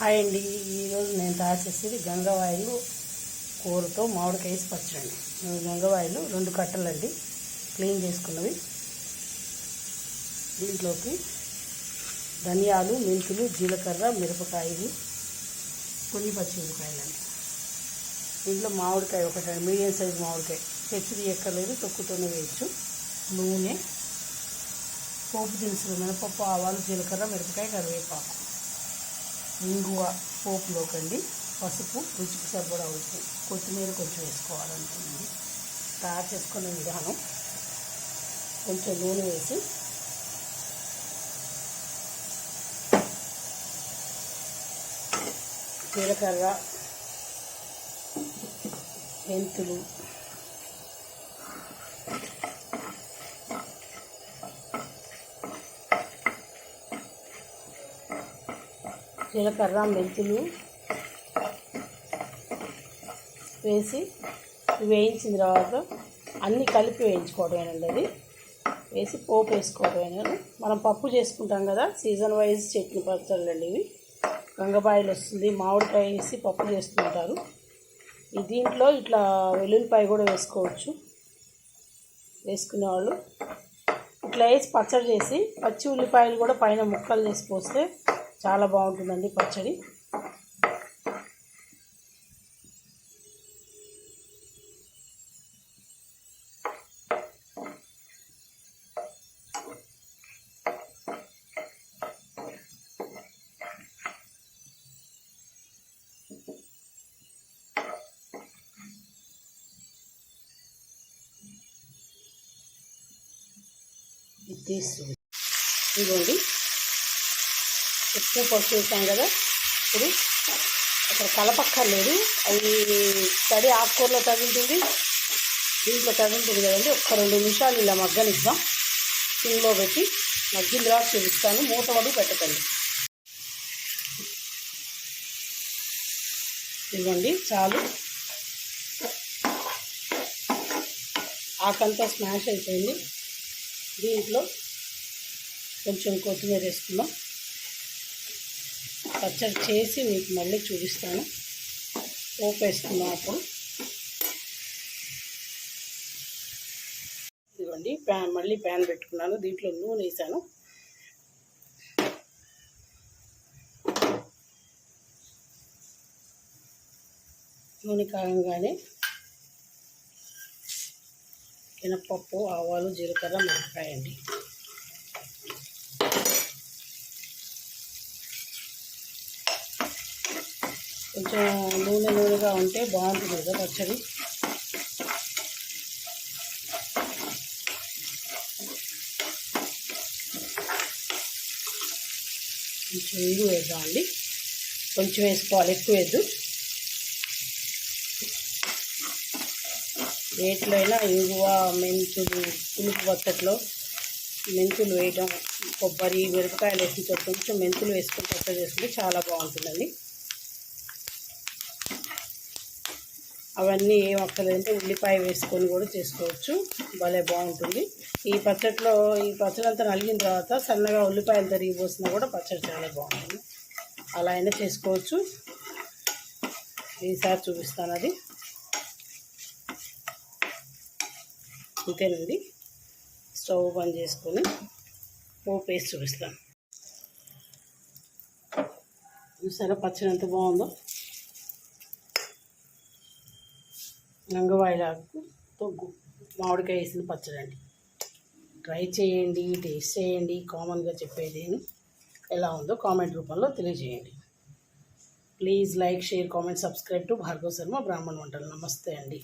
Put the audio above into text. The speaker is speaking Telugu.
హాయ్ అండి ఈరోజు నేను తయారు చేసేది గంగవాయిలు కూరతో మామిడికాయ వేసి పచ్చడి గంగవాయిలు రెండు కట్టలండి. క్లీన్ చేసుకున్నవి. దీంట్లోకి ధనియాలు మెంతులు జీలకర్ర మిరపకాయలు కొన్ని పచ్చిమిరపకాయలండి. దీంట్లో మామిడికాయ ఒకటి మీడియం సైజ్ మామిడికాయ. తెచ్చిది ఎక్కర్లేదు తొక్కుతోనే వేయచ్చు. నూనె పోపు దినుసులు మినపప్పు ఆవాలు జీలకర్ర మిరపకాయ కరివేపాకు. ఇంగువ పోపులోకండి పసుపు రుచికి సరిపడా ఉప్పు. కొత్తిమీర కొంచెం వేసుకోవాలనుకుంది. తయారు చేసుకునే విధానం కొంచెం నూనె వేసి జీలకర్ర మెంతులు జీలకర్ర మెంతులు వేసి వేయించిన తర్వాత అన్నీ కలిపి వేయించుకోవడమేనండి అది? వేసి పోపు వేసుకోవడమేనండి మనం పప్పు చేసుకుంటాం కదా సీజన్ వైజ్ చట్నీ పచ్చళ్ళు అండి ఇవి. గంగపాయలు వస్తుంది మామిడికాయ వేసి పప్పు చేస్తుంటారు ఈ దీంట్లో ఇట్లా వెల్లుల్లిపాయ కూడా వేసుకోవచ్చు. వేసుకునేవాళ్ళు ఇట్లా వేసి పచ్చడి చేసి పచ్చి ఉల్లిపాయలు కూడా పైన ముక్కలు చేసి పోస్తే చాలా బాగుంటుందండి పచ్చడి. ఇది తీస్తుంది ఇదిగోండి ఉప్పు పసుపు వేసాం కదా. ఇప్పుడు అక్కడ కలపక్కర్లేదు. అది తడి ఆకుకూరలో తగులుతుంది. దీంట్లో తగులుతుంది కదండి. ఒక్క రెండు నిమిషాలు ఇలా మగ్గనిద్దాం. సిమ్లో పెట్టి మగ్గిన తర్వాత చూపిస్తాను. మూత వరకు పెట్టకండి. ఇవ్వండి చాలు. ఆకంతా స్మాష్ అయిపోయింది. దీంట్లో కొంచెం కొత్తిమీర వేసుకుందాం. పచ్చడి చేసి మీకు మళ్ళీ చూపిస్తాను. పోపు వేసుకుందాం అప్పుడు ఇదిగోండి ప్యాన్ మళ్ళీ ప్యాన్ పెట్టుకున్నాను. దీంట్లో నూనె వేసాను. నూనె కాగంగానే మినప్పప్పు ఆవాలు జీలకర్ర మిరపకాయ అండి కొంచెం నూనె నూనెగా ఉంటే బాగుంటుంది కదా పచ్చడి. కొంచెం ఇంగు వేద్దామండి కొంచెం వేసుకోవాలి ఎక్కువ వేద్దు వేటిలో అయినా ఇంగువ మెంతులు పులుపు పచ్చట్లో మెంతులు వేయడం కొబ్బరి మిరపకాయలు వేసిన తర్వాత కొంచెం మెంతులు వేసుకుని పచ్చడి చేసుకుంటే చాలా బాగుంటుందండి. అవన్నీ ఏం అక్కర్లేదంటే ఉల్లిపాయ వేసుకొని కూడా చేసుకోవచ్చు. భలే బాగుంటుంది. ఈ పచ్చట్లో ఈ పచ్చడి అంతా నలిగిన తర్వాత సన్నగా ఉల్లిపాయలు తరిగి పోసినా కూడా పచ్చడి చాలా బాగుంటుంది. అలా అయినా చేసుకోవచ్చు. ఈసారి చూపిస్తాను అది. అంతేనండి స్టవ్ బంద్ చేసుకొని పోపు వేసి చూపిస్తాను. చూసారా పచ్చడి ఎంత బాగుందో? గంగవాయిలాకుతో మామిడికాయ వేసిన పచ్చడి అండి ట్రై చేయండి టేస్ట్ చేయండి కామన్గా చెప్పేది ఎలా ఉందో కామెంట్ రూపంలో తెలియజేయండి. Please like share comment subscribe to Bhargava Sharma Brahman వంటలు. నమస్తే అండి.